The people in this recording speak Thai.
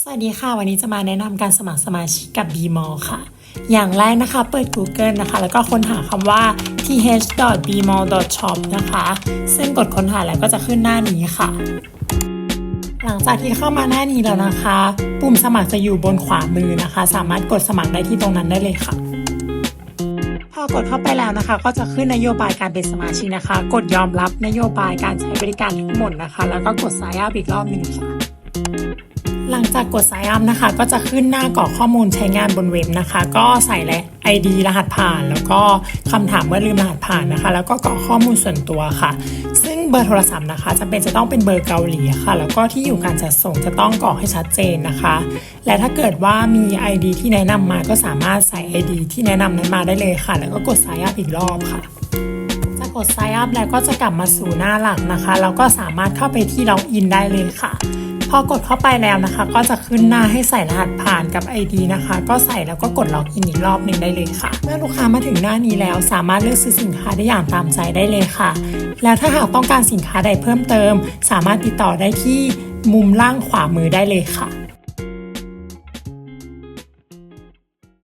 สวัสดีค่ะ วันนี้จะมาแนะนำการสมัครสมาชิกกับ b m o ค่ะ อย่างแรกนะคะเปิด Google นะคะ แล้วก็ค้นหาคำว่า th.bmall.shop นะคะ ซึ่งกดค้นหาแล้วก็จะขึ้นหน้านี้ค่ะ หลังจากที่เข้ามาหน้านี้แล้วนะคะ ปุ่มสมัครจะอยู่บนขวามือนะคะ สามารถกดสมัครได้ที่ตรงนั้นได้เลยค่ะ พอกดเข้าไปแล้วนะคะ ก็จะขึ้นนโยบายการเป็นสมาชิกนะคะ กดยอมรับนโยบายการใช้บริการทั้งหมดนะคะ แล้วก็กด sign up อีกรอบหนึ่งค่ะ หลังจากกด sign up นะคะ ก็จะขึ้นหน้ากรอกข้อมูลใช้งานบนเว็บนะคะ ก็ใส่และ ID รหัสผ่าน แล้วก็คำถามเมื่อลืมรหัสผ่านนะคะ แล้วก็กรอกข้อมูลส่วนตัวค่ะ ซึ่งเบอร์โทรศัพท์นะคะจะเป็นจะต้องเป็นเบอร์เกาหลีค่ะ แล้วก็ที่อยู่การจัดส่งจะต้องกรอกให้ชัดเจนนะคะ และถ้าเกิดว่ามี ID ที่แนะนำมาก็สามารถใส่ ID ที่แนะนำนั้นมาได้เลยค่ะ แล้วก็กด sign up อีกรอบค่ะจะกด sign up แล้วก็จะกลับมาสู่หน้าหลักนะคะแล้วก็สามารถเข้าไปที่ล็อกอินได้เลยค่ะ พอกดเข้าไปแล้วนะคะ ก็จะขึ้นหน้าให้ใส่รหัสผ่านกับ ID นะคะ ก็ใส่แล้วก็กดล็อกอินอีกรอบหนึ่งได้เลยค่ะ เมื่อลูกค้ามาถึงหน้านี้แล้วสามารถเลือกซื้อสินค้าได้อย่างตามใจได้เลยค่ะ แล้วถ้าหากต้องการสินค้าใดเพิ่มเติม สามารถติดต่อได้ที่มุมล่างขวามือได้เลยค่ะ